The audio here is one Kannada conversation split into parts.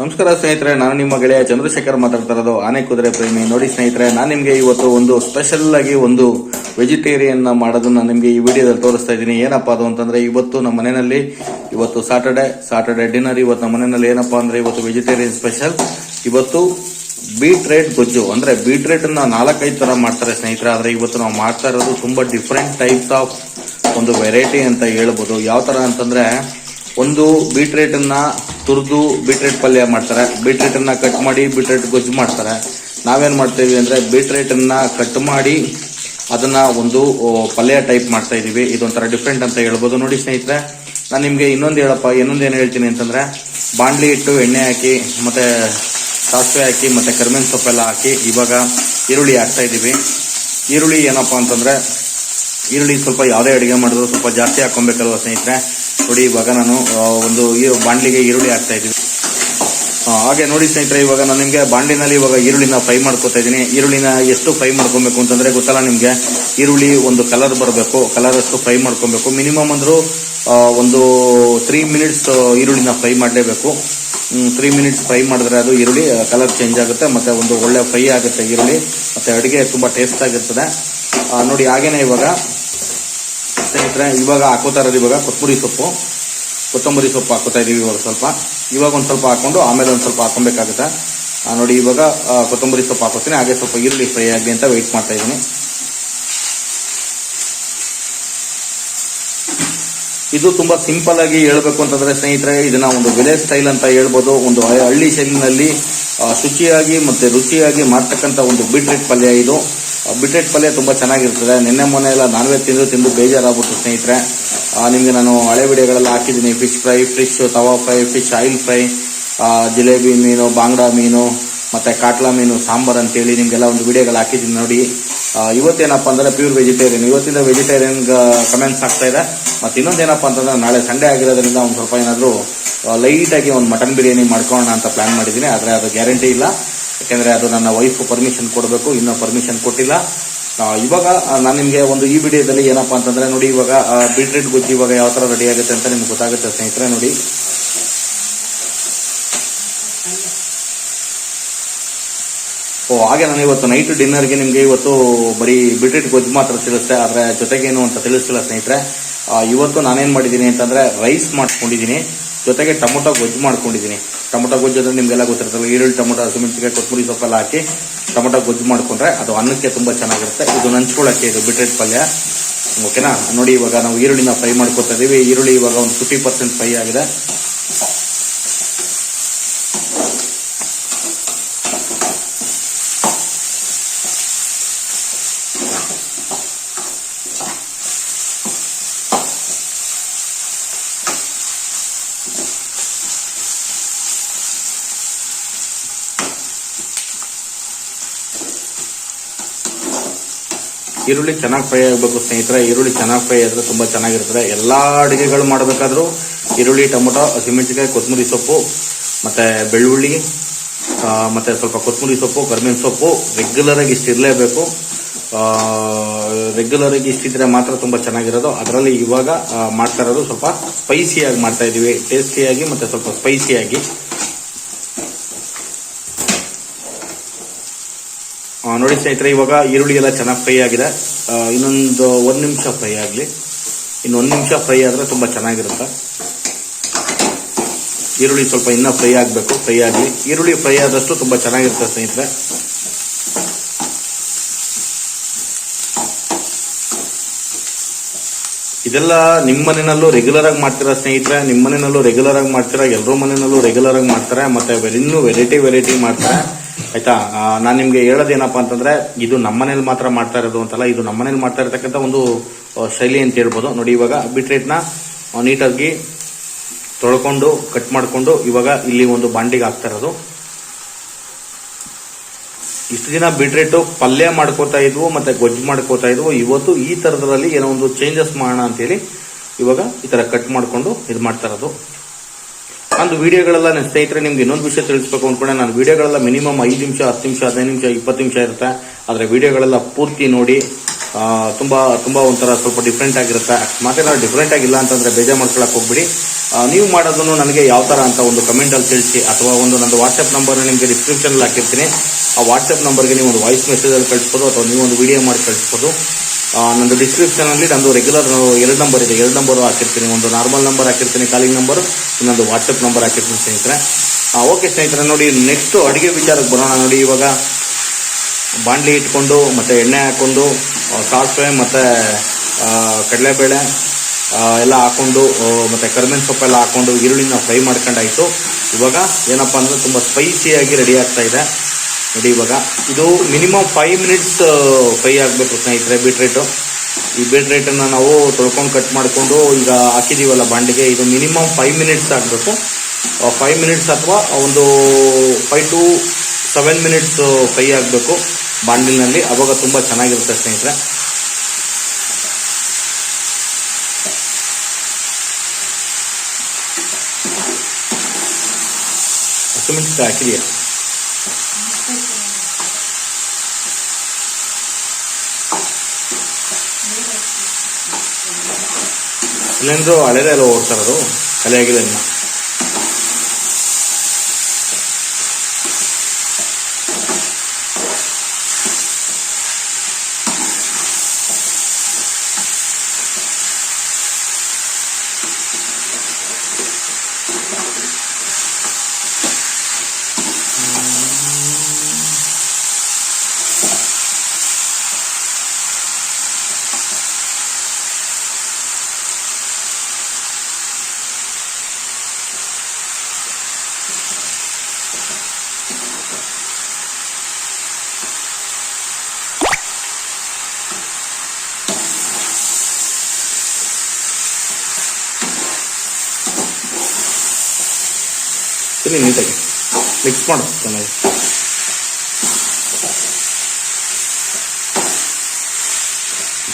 ನಮಸ್ಕಾರ ಸ್ನೇಹಿತರೆ, ನಾನು ನಿಮ್ಮ ಗೆಳೆಯ ಚಂದ್ರಶೇಖರ್ ಮಾತಾಡ್ತಾ ಇರೋದು. ಆನೆ ಕುದುರೆ ಪ್ರೇಮಿ. ನೋಡಿ ಸ್ನೇಹಿತರೆ, ನಾನು ನಿಮಗೆ ಇವತ್ತು ಒಂದು ಸ್ಪೆಷಲ್ ಆಗಿ ಒಂದು ವೆಜಿಟೇರಿಯನ್ ಮಾಡೋದನ್ನ ನಿಮಗೆ ಈ ವಿಡಿಯೋದಲ್ಲಿ ತೋರಿಸ್ತಾ ಇದ್ದೀನಿ. ಏನಪ್ಪ ಅದು ಅಂತಂದ್ರೆ, ಇವತ್ತು ನಮ್ಮ ಮನೆಯಲ್ಲಿ, ಇವತ್ತು ಸಾಟರ್ಡೆ ಸಾಟರ್ಡೆ ಡಿನ್ನರ್ ಇವತ್ತು ನಮ್ಮ ಮನೆಯಲ್ಲಿ ಏನಪ್ಪಾ ಅಂದ್ರೆ ಇವತ್ತು ವೆಜಿಟೇರಿಯನ್ ಸ್ಪೆಷಲ್ ಇವತ್ತು ಬೀಟ್ರೇಟ್ ಗೊಜ್ಜು. ಅಂದ್ರೆ ಬೀಟ್ರೇಟ್ ಅನ್ನ ನಾಲ್ಕೈದು ತರ ಮಾಡ್ತಾರೆ ಸ್ನೇಹಿತರೆ. ಆದ್ರೆ ಇವತ್ತು ನಾವು ಮಾಡ್ತಾ ಇರೋದು ತುಂಬಾ ಡಿಫ್ರೆಂಟ್ ಟೈಪ್ಸ್ ಆಫ್ ಒಂದು ವೆರೈಟಿ ಅಂತ ಹೇಳ್ಬೋದು. ಯಾವ ತರ ಅಂತಂದ್ರೆ ಒಂದು ಬೀಟ್ರೇಟ್ ಅನ್ನ ತುರಿದು ಬೀಟ್ರೇಟ್ ಪಲ್ಯ ಮಾಡ್ತಾರೆ. ಬೀಟ್ರೇಟ್ ಅನ್ನ ಕಟ್ ಮಾಡಿ ಬೀಟ್ರೇಟ್ ಗೊಜ್ಜು ಮಾಡ್ತಾರೆ. ನಾವೇನು ಮಾಡ್ತೀವಿ ಅಂದ್ರೆ ಅನ್ನ ಕಟ್ ಮಾಡಿ ಅದನ್ನ ಒಂದು ಪಲ್ಯ ಟೈಪ್ ಮಾಡ್ತಾ ಇದೀವಿ. ಇದೊಂಥರ ಡಿಫ್ರೆಂಟ್ ಅಂತ ಹೇಳ್ಬೋದು. ನೋಡಿ ಸ್ನೇಹಿತರೆ, ನಾನು ನಿಮಗೆ ಇನ್ನೊಂದು ಹೇಳಪ್ಪ, ಇನ್ನೊಂದು ಏನು ಹೇಳ್ತೀನಿ ಅಂತಂದರೆ ಬಾಂಡ್ಲಿ ಇಟ್ಟು ಎಣ್ಣೆ ಹಾಕಿ, ಮತ್ತು ಸಾಸಿವೆ ಹಾಕಿ, ಮತ್ತು ಕರಿಬೇವಿನ ಸೊಪ್ಪೆಲ್ಲ ಹಾಕಿ, ಇವಾಗ ಈರುಳ್ಳಿ ಹಾಕ್ತಾ ಇದ್ದೀವಿ ಈರುಳ್ಳಿ ಏನಪ್ಪ ಅಂತಂದರೆ, ಈರುಳ್ಳಿ ಸ್ವಲ್ಪ ಯಾವುದೇ ಅಡುಗೆ ಮಾಡಿದ್ರು ಸ್ವಲ್ಪ ಜಾಸ್ತಿ ಹಾಕೊಬೇಕಲ್ವ ಸ್ನೇಹಿತರೆ? ನೋಡಿ, ಇವಾಗ ನಾನು ಒಂದು ಈ ಬಾಂಡ್ಲಿಗೆ ಈರುಳ್ಳಿ ಹಾಕ್ತಾ ಇದ್ದೀನಿ. ಹಾಗೆ ನೋಡಿ ಸ್ನೇಹಿತರೆ, ಇವಾಗ ನಾನು ನಿಮಗೆ ಬಾಂಡಿನಲ್ಲಿ ಇವಾಗ ಈರುಳ್ಳಿನ ಫ್ರೈ ಮಾಡ್ಕೊತಾ ಇದ್ದೀನಿ. ಈರುಳ್ಳಿನ ಎಷ್ಟು ಫ್ರೈ ಮಾಡ್ಕೊಬೇಕು ಅಂತಂದ್ರೆ ಗೊತ್ತಲ್ಲ ನಿಮಗೆ? ಈರುಳ್ಳಿ ಒಂದು ಕಲರ್ ಬರಬೇಕು. ಕಲರ್ ಅಷ್ಟು ಫ್ರೈ ಮಾಡ್ಕೊಬೇಕು. ಮಿನಿಮಮ್ ಅಂದರೂ ಒಂದು ತ್ರೀ ಮಿನಿಟ್ಸ್ ಈರುಳ್ಳಿನ ಫ್ರೈ ಮಾಡಲೇಬೇಕು. ತ್ರೀ ಮಿನಿಟ್ಸ್ ಫ್ರೈ ಮಾಡಿದ್ರೆ ಅದು ಈರುಳ್ಳಿ ಕಲರ್ ಚೇಂಜ್ ಆಗುತ್ತೆ, ಮತ್ತೆ ಒಂದು ಒಳ್ಳೆ ಫ್ರೈ ಆಗುತ್ತೆ ಈರುಳ್ಳಿ, ಮತ್ತೆ ಅಡುಗೆ ತುಂಬಾ ಟೇಸ್ಟ್ ಆಗಿರ್ತದೆ. ನೋಡಿ, ಹಾಗೇನೆ ಇವಾಗ ಸ್ನೇಹಿತರೆ, ಇವಾಗ ಹಾಕೋತಾ ಇರೋದು ಇವಾಗ ಕೊತ್ತಂಬರಿ ಸೊಪ್ಪು. ಕೊತ್ತಂಬರಿ ಸೊಪ್ಪು ಹಾಕೋತಾ ಇದೀವಿ ಇವಾಗ ಸ್ವಲ್ಪ. ಇವಾಗ ಒಂದು ಸ್ವಲ್ಪ ಹಾಕೊಂಡು ಆಮೇಲೆ ಒಂದು ಸ್ವಲ್ಪ ಹಾಕೊಬೇಕಾಗುತ್ತೆ ನೋಡಿ ಇವಾಗ ಕೊತ್ತಂಬರಿ ಸೊಪ್ಪು ಹಾಕೋತೀನಿ. ಹಾಗೆ ಸ್ವಲ್ಪ ಈರುಳ್ಳಿ ಫ್ರೈ ಆಗಲಿ ಅಂತ ವೆಯ್ಟ್ ಮಾಡ್ತಾ ಇದ್ದೀನಿ. ಇದು ತುಂಬಾ ಸಿಂಪಲ್ ಆಗಿ ಹೇಳ್ಬೇಕು ಅಂತಂದ್ರೆ ಸ್ನೇಹಿತರೆ, ಇದನ್ನ ಒಂದು ವಿಲೇಜ್ ಸ್ಟೈಲ್ ಅಂತ ಹೇಳ್ಬೋದು. ಒಂದು ಹಳ್ಳಿ ಶೈಲಿನಲ್ಲಿ ಶುಚಿಯಾಗಿ ಮತ್ತೆ ರುಚಿಯಾಗಿ ಮಾಡ್ತಕ್ಕಂಥ ಒಂದು ಬೀಟ್ರೇಟ್ ಪಲ್ಯ ಇದು. ಬೀಟ್ರೇಟ್ ಪಲ್ಯ ತುಂಬಾ ಚೆನ್ನಾಗಿರ್ತದೆ. ನಿನ್ನೆ, ಮೊನ್ನೆ ಎಲ್ಲ ನಾನ್ ವೆಜ್ ತಿಂದು ತಿಂದು ಬೇಜಾರಾಗ್ಬಿಟ್ಟು ಸ್ನೇಹಿತರೆ. ನಿಮ್ಗೆ ನಾನು ಹಳೆ ವಿಡಿಯೋಗಳೆಲ್ಲ ಹಾಕಿದ್ದೀನಿ. Fish fry fish tawa fry fish oil fry jalebi ಮೀನು, ಬಾಂಗ್ಡಾ ಮೀನು, ಮತ್ತೆ ಕಾಟ್ಲಾ ಮೀನು, ಸಾಂಬಾರ್ ಅಂತೇಳಿ ನಿಮ್ಗೆಲ್ಲ ಒಂದು ವಿಡಿಯೋಗಳು ಹಾಕಿದ್ದೀನಿ ನೋಡಿ. ಇವತ್ತೇನಪ್ಪ ಅಂದ್ರೆ ಪ್ಯೂರ್ ವೆಜಿಟೇರಿಯನ್ ಇವತ್ತಿಂದ ವೆಜಿಟೇರಿಯನ್ ಕಮೆಂಟ್ಸ್ ಆಗ್ತಾ ಇದೆ. ಮತ್ತೆ ಇನ್ನೊಂದೇನಪ್ಪ ಅಂತಂದ್ರೆ ನಾಳೆ ಸಂಡೇ ಆಗಿರೋದ್ರಿಂದ ಒಂದು ಸ್ವಲ್ಪ ಏನಾದರೂ ಲೈಟಾಗಿ ಒಂದು ಮಟನ್ ಬಿರಿಯಾನಿ ಮಾಡ್ಕೊಳ್ಳೋಣ ಅಂತ ಪ್ಲಾನ್ ಮಾಡಿದ್ದೀನಿ. ಆದರೆ ಅದು ಗ್ಯಾರಂಟಿ ಇಲ್ಲ. ಯಾಕೆಂದ್ರೆ ಅದು ನನ್ನ ವೈಫ್ ಪರ್ಮಿಷನ್ ಕೊಡಬೇಕು, ಇನ್ನೂ ಪರ್ಮಿಷನ್ ಕೊಟ್ಟಿಲ್ಲ. ಇವಾಗ ನಾನು ನಿಮಗೆ ಒಂದು ಈ ವಿಡಿಯೋದಲ್ಲಿ ಏನಪ್ಪಾ ಅಂತಂದ್ರೆ ನೋಡಿ, ಇವಾಗ ಬೀಟ್ರೇಟ್ ಗೊಜ್ಜು ಇವಾಗ ಯಾವ ತರ ರೆಡಿ ಆಗುತ್ತೆ ಅಂತ ನಿಮ್ಗೆ ಗೊತ್ತಾಗುತ್ತೆ ಸ್ನೇಹಿತರೆ, ನೋಡಿ. ಓ, ಹಾಗೆ ನಾನು ಇವತ್ತು ನೈಟ್ ಡಿನ್ನರ್ಗೆ ನಿಮಗೆ ಇವತ್ತು ಬರೀ ಬಿಟ್ರಿಟ್ ಗೊಜ್ಜು ಮಾತ್ರ ತಿಳಿಸ್ತೆ ಅದ್ರ ಜೊತೆಗೇನು ಅಂತ ತಿಳಿಸ್ತಿಲ್ಲ ಸ್ನೇಹಿತರೆ. ಇವತ್ತು ನಾನೇನು ಮಾಡಿದ್ದೀನಿ ಅಂತಂದ್ರೆ ರೈಸ್ ಮಾಡ್ಕೊಂಡಿದ್ದೀನಿ ಜೊತೆಗೆ ಟೊಮೊಟೊ ಗೊಜ್ಜು ಮಾಡ್ಕೊಂಡಿದ್ದೀನಿ. ಟೊಮೊಟೊ ಗೊಜ್ಜು ಅಂದ್ರೆ ನಿಮಗೆಲ್ಲ ಗೊತ್ತಿರ್ತಲ್ಲ ಈರುಳ್ಳಿ, ಟೊಮೊಟೊ ಹಸಿಮೆಣಸಿಗೆ ಕೊತ್ತಂಬರಿ ಸೊಪ್ಪೆಲ್ಲ ಹಾಕಿ ಟೊಮೊಟೊ ಗೊಜ್ಜು ಮಾಡ್ಕೊಂಡ್ರೆ ಅದು ಅನ್ನಕ್ಕೆ ತುಂಬ ಚೆನ್ನಾಗಿರುತ್ತೆ. ಇದು ನಂಚ್ಕೊಳ್ಳೋಕ್ಕೆ ಇದು ಬಿಟ್ರೇಟ್ ಪಲ್ಯ. ಓಕೆನಾ? ನೋಡಿ ಇವಾಗ ನಾವು ಈರುಳ್ಳಿನ ಫ್ರೈ ಮಾಡ್ಕೊತಾ ಇದೀವಿ. ಈರುಳ್ಳಿ ಇವಾಗ ಒಂದು ಫಿಫ್ಟಿ ಪರ್ಸೆಂಟ್ ಫ್ರೈ ಆಗಿದೆ. ಈರುಳ್ಳಿ ಚೆನ್ನಾಗಿ ಫ್ರೈ ಆಗಬೇಕು ಸ್ನೇಹಿತರೆ. ಈರುಳ್ಳಿ ಚೆನ್ನಾಗಿ ಫ್ರೈ ಆದರೆ ತುಂಬ ಚೆನ್ನಾಗಿರ್ತದೆ. ಎಲ್ಲ ಅಡುಗೆಗಳು ಮಾಡಬೇಕಾದ್ರೂ ಈರುಳ್ಳಿ, ಟೊಮೊಟೊ, ಹಸಿಮೆಣಸಿನಕಾಯಿ, ಕೊತ್ತಂಬರಿ ಸೊಪ್ಪು, ಮತ್ತು ಬೆಳ್ಳುಳ್ಳಿ ಮತ್ತು ಸ್ವಲ್ಪ ಕೊತ್ತಂಬರಿ ಸೊಪ್ಪು ಕರ್ಮಿನ ಸೊಪ್ಪು ರೆಗ್ಯುಲರಾಗಿ ಇಷ್ಟು ಇರಲೇಬೇಕು. ರೆಗ್ಯುಲರ್ ಆಗಿ ಇಷ್ಟಿದ್ರೆ ಮಾತ್ರ ತುಂಬ ಚೆನ್ನಾಗಿರೋದು. ಅದರಲ್ಲಿ ಇವಾಗ ಮಾಡ್ತಾ ಇರೋದು ಸ್ವಲ್ಪ ಸ್ಪೈಸಿಯಾಗಿ ಮಾಡ್ತಾ ಇದ್ದೀವಿ ಟೇಸ್ಟಿಯಾಗಿ ಮತ್ತು ಸ್ವಲ್ಪ ಸ್ಪೈಸಿಯಾಗಿ ನೋಡಿ ಸ್ನೇಹಿತರೆ, ಇವಾಗ ಈರುಳ್ಳಿ ಎಲ್ಲ ಚೆನ್ನಾಗಿ ಫ್ರೈ ಆಗಿದೆ. ಇನ್ನೊಂದು ಒಂದು ನಿಮಿಷ ಫ್ರೈ ಆಗಲಿ. ಇನ್ನು ಒಂದು ನಿಮಿಷ ಫ್ರೈ ಆದರೆ ತುಂಬ ಚೆನ್ನಾಗಿರುತ್ತೆ. ಈರುಳ್ಳಿ ಸ್ವಲ್ಪ ಇನ್ನೂ ಫ್ರೈ ಆಗಬೇಕು ಫ್ರೈ ಆಗಲಿ. ಈರುಳ್ಳಿ ಫ್ರೈ ಆದಷ್ಟು ತುಂಬ ಚೆನ್ನಾಗಿರುತ್ತೆ ಸ್ನೇಹಿತರೆ. ಇದೆಲ್ಲ ನಿಮ್ಮ ಮನೆಯಲ್ಲೂ ರೆಗ್ಯುಲರ್ ಆಗಿ ಮಾಡ್ತೀರಾ ಸ್ನೇಹಿತರೆ? ನಿಮ್ಮ ಮನೆಯಲ್ಲೂ ರೆಗ್ಯುಲರ್ ಆಗಿ ಮಾಡ್ತೀರಾ? ಎಲ್ಲರೂ ಮನೆಯಲ್ಲೂ ರೆಗ್ಯುಲರ್ ಆಗಿ ಮಾಡ್ತಾರೆ, ಮತ್ತೆ ಇನ್ನೂ ವೆರೈಟಿ ವೆರೈಟಿ ಮಾಡ್ತಾರೆ. ಆಯ್ತಾ? ನಾನು ನಿಮ್ಗೆ ಹೇಳೋದೇನಪ್ಪ ಅಂತಂದ್ರೆ, ಇದು ನಮ್ಮನೇಲಿ ಮಾತ್ರ ಮಾಡ್ತಾ ಇರೋದು ಅಂತಲ್ಲ, ಇದು ನಮ್ಮ ಮನೇಲಿ ಮಾಡ್ತಾ ಇರತಕ್ಕಂಥ ಒಂದು ಶೈಲಿ ಅಂತ ಹೇಳ್ಬೋದು. ನೋಡಿ, ಇವಾಗ ಬಿಟ್ರೇಟ್ನ ನೀಟಾಗಿ ತೊಳ್ಕೊಂಡು, ಕಟ್ ಮಾಡಿಕೊಂಡು, ಇವಾಗ ಇಲ್ಲಿ ಒಂದು ಬಾಂಡಿಗೆ ಹಾಕ್ತಾ ಇರೋದು. ಇಷ್ಟು ದಿನ ಬಿಟ್ರೇಟು ಪಲ್ಯ ಮಾಡ್ಕೋತಾ ಇದ್ವು, ಮತ್ತೆ ಗೊಜ್ಜು ಮಾಡ್ಕೋತಾ ಇದ್ವು. ಇವತ್ತು ಈ ತರದ್ರಲ್ಲಿ ಏನೋ ಒಂದು ಚೇಂಜಸ್ ಮಾಡೋಣ ಅಂತೇಳಿ ಇವಾಗ ಈ ತರ ಕಟ್ ಮಾಡ್ಕೊಂಡು ಇದು ಮಾಡ್ತಾ ಇರೋದು. ನಂದು ವಿಡಿಯೋಗಳೆಲ್ಲ ನನ್ನ ಸ್ನೇಹಿತರೆ, ನಿಮ್ಗೆ ಇನ್ನೊಂದು ವಿಷಯ ತಿಳಿಸ್ಬೇಕು ಅನ್ಕೊಂಡೆ. ನಾನು ವಿಡಿಯೋಗಳೆಲ್ಲ ಮಿನಿಮಮ್ ಐದು ನಿಮಿಷ, ಹತ್ತು ನಿಮಿಷ, ಹದಿನೈದು ನಿಮಿಷ, ಇಪ್ಪತ್ತು ನಿಮಿಷ ಇರುತ್ತೆ. ಆದರೆ ವಿಡಿಯೋಗಳೆಲ್ಲ ಪೂರ್ತಿ ನೋಡಿ ತುಂಬ, ತುಂಬಾ ಒಂಥರ ಸ್ವಲ್ಪ ಡಿಫ್ರೆಂಟ್ ಆಗಿರುತ್ತೆ. ಮತ್ತೆ ನಾವು ಡಿಫ್ರೆಂಟ್ ಆಗಿಲ್ಲ ಅಂತಂದ್ರೆ ಬೇಜಾರು ಮಾಡ್ಕೊಳಕ್ಕೆ ಹೋಗ್ಬಿಡಿ. ನೀವು ಮಾಡೋದನ್ನು ನನಗೆ ಯಾವ ಥರ ಅಂತ ಒಂದು ಕಮೆಂಟಲ್ಲಿ ತಿಳಿಸಿ, ಅಥವಾ ಒಂದು ನಂದು ವಾಟ್ಸಪ್ ನಂಬರ್ ನಿಮಗೆ ಡಿಸ್ಕ್ರಿಪ್ಷನಲ್ಲಿ ಹಾಕಿರ್ತೀನಿ. ಆ ವಾಟ್ಸಪ್ ನಂಬರ್ಗೆ ನೀವು ಒಂದು ವಾಯ್ಸ್ ಮೆಸೇಜಲ್ಲಿ ಕಳಿಸ್ಬೋದು, ಅಥವಾ ನೀವು ಒಂದು ವಿಡಿಯೋ ಮಾಡಿ ಕಳಿಸ್ಬೋದು. ನಂದು ಡಿಸ್ಕ್ರಿಪ್ಷನಲ್ಲಿ ನಂದು ರೆಗ್ಯುಲರ್ ಎರಡು ನಂಬರ್ ಇದೆ. ಎರಡು ನಂಬರು ಹಾಕಿರ್ತೀನಿ. ಒಂದು ನಾರ್ಮಲ್ ನಂಬರ್ ಹಾಕಿರ್ತೀನಿ ಕಾಲಿಂಗ್ ನಂಬರು ಇನ್ನೊಂದು ವಾಟ್ಸಪ್ ನಂಬರ್ ಹಾಕಿರ್ತೀನಿ ಸ್ನೇಹಿತರೆ. ಓಕೆ ಸ್ನೇಹಿತರೆ, ನೋಡಿ ನೆಕ್ಸ್ಟ್ ಅಡುಗೆ ವಿಚಾರಕ್ಕೆ ಬರೋಣ. ನೋಡಿ, ಇವಾಗ ಬಾಂಡ್ಲಿ ಇಟ್ಕೊಂಡು, ಮತ್ತು ಎಣ್ಣೆ ಹಾಕ್ಕೊಂಡು ಸಾಸಿವೆ, ಮತ್ತು ಕಡಲೆಬೇಳೆ ಎಲ್ಲ ಹಾಕ್ಕೊಂಡು ಮತ್ತೆ ಮತ್ತು ಸೊಪ್ಪು ಸೊಪ್ಪೆಲ್ಲ ಹಾಕೊಂಡು, ಈರುಳ್ಳಿನ ಫ್ರೈ ಮಾಡ್ಕೊಂಡಾಯ್ತು. ಇವಾಗ ಏನಪ್ಪ ಅಂದರೆ ತುಂಬ ಸ್ಪೈಸಿಯಾಗಿ ರೆಡಿ ಆಗ್ತಾ ಇದೆ. ನೋಡಿ ಇವಾಗ ಇದು ಮಿನಿಮಮ್ ಫೈವ್ ಮಿನಿಟ್ಸ್ ಫ್ರೈ ಆಗಬೇಕು ಸ್ನೇಹಿತರೆ ಬೀಟ್ರೇಟು ಈ ಬೀಟ್ರೇಟನ್ನು ನಾವು ತೊಳ್ಕೊಂಡು ಕಟ್ ಮಾಡಿಕೊಂಡು ಈಗ ಹಾಕಿದ್ದೀವಲ್ಲ ಬಾಂಡಿಗೆ, ಇದು ಮಿನಿಮಮ್ ಫೈವ್ ಮಿನಿಟ್ಸ್ ಆಗಬೇಕು. ಫೈವ್ ಮಿನಿಟ್ಸ್ ಅಥವಾ ಒಂದು five to seven minutes fry ಆಗಬೇಕು ಬಾಂಡಿಲ್ನಲ್ಲಿ. ಅವಾಗ ತುಂಬ ಚೆನ್ನಾಗಿರುತ್ತೆ ಸ್ನೇಹಿತರೆ. ಹಸಿಮೆಣಸಿನ್ಕಾಯಿ ಹಾಕಿದೆಯಾ? ಇಲ್ಲೇಂದ್ರು ಹಳೆದೇ ಎಲ್ಲ ಓಡ್ತಾರದು ಕಲೆ ಆಗಿದೆ ಇನ್ನು. ಸರಿ ನೀಟಾಗಿ ಮಿಕ್ಸ್ ಮಾಡು, ಚೆನ್ನಾಗಿ.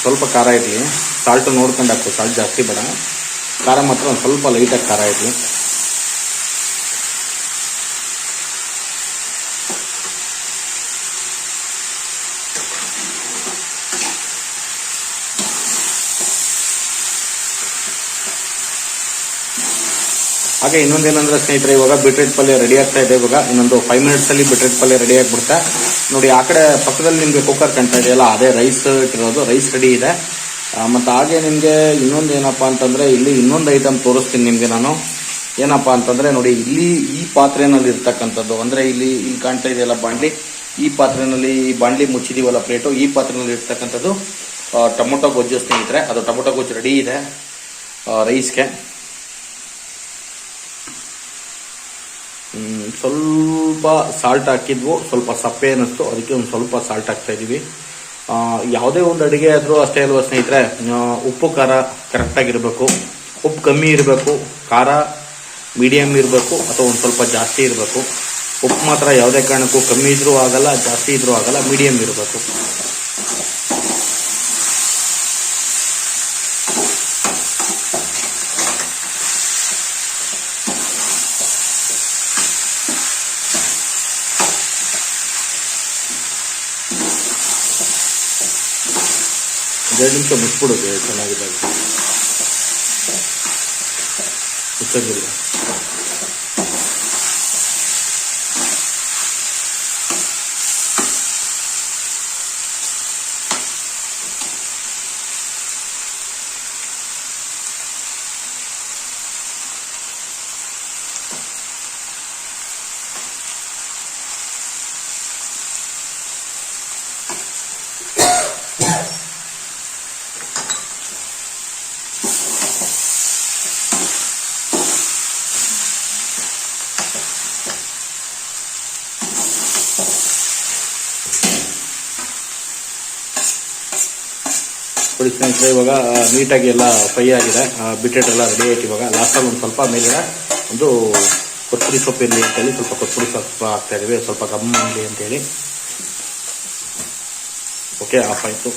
ಸ್ವಲ್ಪ ಖಾರ ಇರಲಿ. ಸಾಲ್ಟು ನೋಡ್ಕೊಂಡು ಹಾಕು ಸಾಲ್ಟ್ ಜಾಸ್ತಿ ಬೇಡ. ಖಾರ ಮಾತ್ರ ಒಂದು ಸ್ವಲ್ಪ ಲೈಟಾಗಿ ಖಾರ ಇರಲಿ. ಹಾಗೆ ಇನ್ನೊಂದೇನಂದ್ರೆ ಸ್ನೇಹಿತರೆ, ಇವಾಗ ಬಿಟ್ರೇಟ್ ಪಲ್ಯ ರೆಡಿ ಆಗ್ತಾ ಇದೆ. ಇವಾಗ ಇನ್ನೊಂದು ಫೈವ್ ಮಿನಿಟ್ಸ್ ಅಲ್ಲಿ ಬಿಟ್ರೇಟ್ ಪಲ್ಯ ರೆಡಿ ಆಗ್ಬಿಡುತ್ತೆ. ನೋಡಿ, ಆ ಕಡೆ ಪಕ್ಕದಲ್ಲಿ ನಿಮ್ಗೆ ಕುಕ್ಕರ್ ಕಾಣ್ತಾ ಇದೆಯಲ್ಲ ಅದೇ ರೈಸ್ ಇಟ್ಟಿರೋದು. ರೈಸ್ ರೆಡಿ ಇದೆ. ಮತ್ತೆ ಹಾಗೆ ನಿಮ್ಗೆ ಇನ್ನೊಂದು ಏನಪ್ಪಾ ಅಂತಂದ್ರೆ, ಇಲ್ಲಿ ಇನ್ನೊಂದು ಐಟಮ್ ತೋರಿಸ್ತೀನಿ ನಿಮ್ಗೆ ನಾನು. ಏನಪ್ಪಾ ಅಂತಂದ್ರೆ, ನೋಡಿ, ಇಲ್ಲಿ ಈ ಪಾತ್ರೆನಲ್ಲಿ ಇರ್ತಕ್ಕಂಥದ್ದು. ಅಂದ್ರೆ ಇಲ್ಲಿ ಇಲ್ಲಿ ಕಾಣ್ತಾ ಇದೆಯಲ್ಲ ಬಾಂಡ್ಲಿ? ಈ ಪಾತ್ರೆನಲ್ಲಿ ಈ ಬಾಂಡ್ಲಿ ಮುಚ್ಚಿದೀವಲ್ಲ ಪ್ಲೇಟು ಈ ಪಾತ್ರೆನಲ್ಲಿ ಇರ್ತಕ್ಕಂಥದ್ದು ಟೊಮೊಟೊ ಗೊಜ್ಜು ಸ್ನೇಹಿತರೆ. ಅದು ಟೊಮೊಟೊ ಗೊಜ್ಜು ರೆಡಿ ಇದೆ ರೈಸ್ಗೆ ಸ್ವಲ್ಪ ಸಾಲ್ಟ್ ಹಾಕಿದ್ವು, ಸ್ವಲ್ಪ ಸಪ್ಪೆ ಅನ್ನಿಸ್ತು. ಅದಕ್ಕೆ ಒಂದು ಸ್ವಲ್ಪ ಸಾಲ್ಟ್ ಹಾಕ್ತಾ ಇದ್ದೀವಿ. ಯಾವುದೇ ಒಂದು ಅಡುಗೆ ಆದರೂ ಅಷ್ಟೇ ಅಲ್ವ ಸ್ನೇಹಿತರೆ? ಉಪ್ಪು, ಖಾರ ಕರೆಕ್ಟಾಗಿರಬೇಕು ಉಪ್ಪು ಕಮ್ಮಿ ಇರಬೇಕು. ಖಾರ ಮೀಡಿಯಮ್ ಇರಬೇಕು. ಅಥವಾ ಒಂದು ಸ್ವಲ್ಪ ಜಾಸ್ತಿ ಇರಬೇಕು. ಉಪ್ಪು ಮಾತ್ರ ಯಾವುದೇ ಕಾರಣಕ್ಕೂ ಕಮ್ಮಿ ಇದ್ದರೂ ಆಗಲ್ಲ, ಜಾಸ್ತಿ ಇದ್ದರೂ ಆಗಲ್ಲ ಮೀಡಿಯಮ್ ಇರಬೇಕು. ಎರಡು ನಿಮಿಷ ಮುಚ್ಬಿಡೋದು ಚೆನ್ನಾಗಿದ್ದಾಗ. ಮುಚ್ಚೋದಿಲ್ಲ ನೋಡಿ ಇವಾಗ ನೀಟಾಗಿ ಎಲ್ಲ ಫ್ರೈ ಆಗಿದೆ. ಬಿಟೆಟ್ ಎಲ್ಲ ರೆಡಿ ಆಯ್ತು ಇವಾಗ. ಲಾಸ್ಟಲ್ಲಿ ಒಂದು ಸ್ವಲ್ಪ ಮೇಲಿನ ಒಂದು ಕೊತ್ತರಿ ಸೊಪ್ಪು ಇರಲಿ ಅಂತೇಳಿ ಸ್ವಲ್ಪ ಕೊತ್ತಂಬರಿ ಸೊಪ್ಪು ಹಾಕ್ತಾ ಇದ್ದೀವಿ. ಸ್ವಲ್ಪ ಗಮ್ಮಾಗಿ ಅಂತ ಅಂತೇಳಿ ಓಕೆ ಆಫ್ ಆಯಿತು.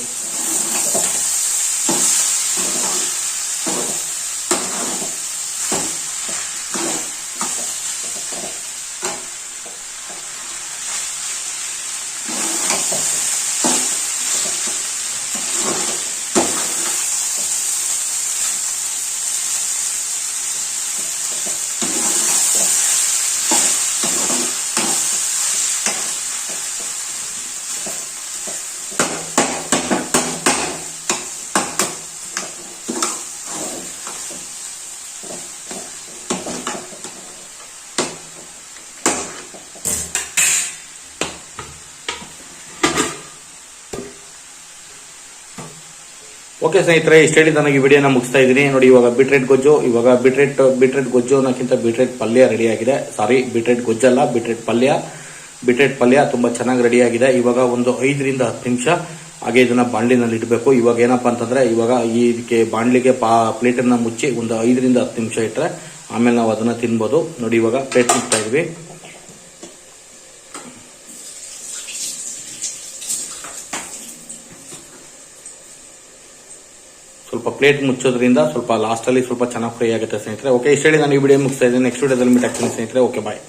ಓಕೆ ಸ್ನೇಹಿತರೆ ಇಷ್ಟು ಹೇಳಿ ನನಗೆ ಈ ವಿಡಿಯೋನ ಮುಗಿಸ್ತಾ ಇದ್ದೀನಿ. ನೋಡಿ, ಇವಾಗ ಬಿಟ್ರೇಟ್ ಗೊಜ್ಜು. ಇವಾಗ ಬಿಟ್ರೇಟ್ ಬಿಟ್ರೇಟ್ ಗೊಜ್ಜು ಅನ್ನೋಕ್ಕಿಂತ ಬಿಟ್ರೇಟ್ ಪಲ್ಯ ರೆಡಿ ಆಗಿದೆ ಸಾರಿ, ಬಿಟ್ರೇಟ್ ಗೊಜ್ಜಲ್ಲ, ಬಿಟ್ರೇಟ್ ಪಲ್ಯ. ಬಿಟ್ರೇಟ್ ಪಲ್ಯ ತುಂಬಾ ಚೆನ್ನಾಗಿ ರೆಡಿ ಆಗಿದೆ ಇವಾಗ ಒಂದು ಐದರಿಂದ ಹತ್ತು ನಿಮಿಷ ಹಾಗೆ ಇದನ್ನ ಬಾಣಲಿನಲ್ಲಿ ಇಡಬೇಕು. ಇವಾಗ ಏನಪ್ಪ ಅಂತಂದ್ರೆ, ಇವಾಗ ಇದಕ್ಕೆ ಬಾಣಲಿಗೆ ಪಾ, ಪ್ಲೇಟನ್ನು ಮುಚ್ಚಿ ಒಂದು ಐದರಿಂದ ಹತ್ತು ನಿಮಿಷ ಇಟ್ಟರೆ ಆಮೇಲೆ ನಾವು ಅದನ್ನ ತಿನ್ಬೋದು. ನೋಡಿ, ಇವಾಗ ಪ್ಲೇಟ್ ಮುಗ್ತಾ ಇದ್ವಿ. ಸ್ವಲ್ಪ ಪ್ಲೇಟ್ ಮುಚ್ಚೋದ್ರಿಂದ ಸ್ವಲ್ಪ ಲಾಸ್ಟಲ್ಲಿ ಸ್ವಲ್ಪ ಚೆನ್ನಾಗಿ ಫ್ರೈ ಆಗುತ್ತೆ ಸ್ನೇಹಿತರೆ. ಓಕೆ, ಇಷ್ಟು ನಾನು ಈ ವಿಡಿಯೋ ಮುಗಿಸ್ತಾ ಇದ್ದೀನಿ. ನೆಕ್ಸ್ಟ್ ವಿಡಿಯೋದಲ್ಲಿ ಮೀಟ್ ಆಗ್ತೀನಿ ಸ್ನೇಹಿತರೆ. Okay bye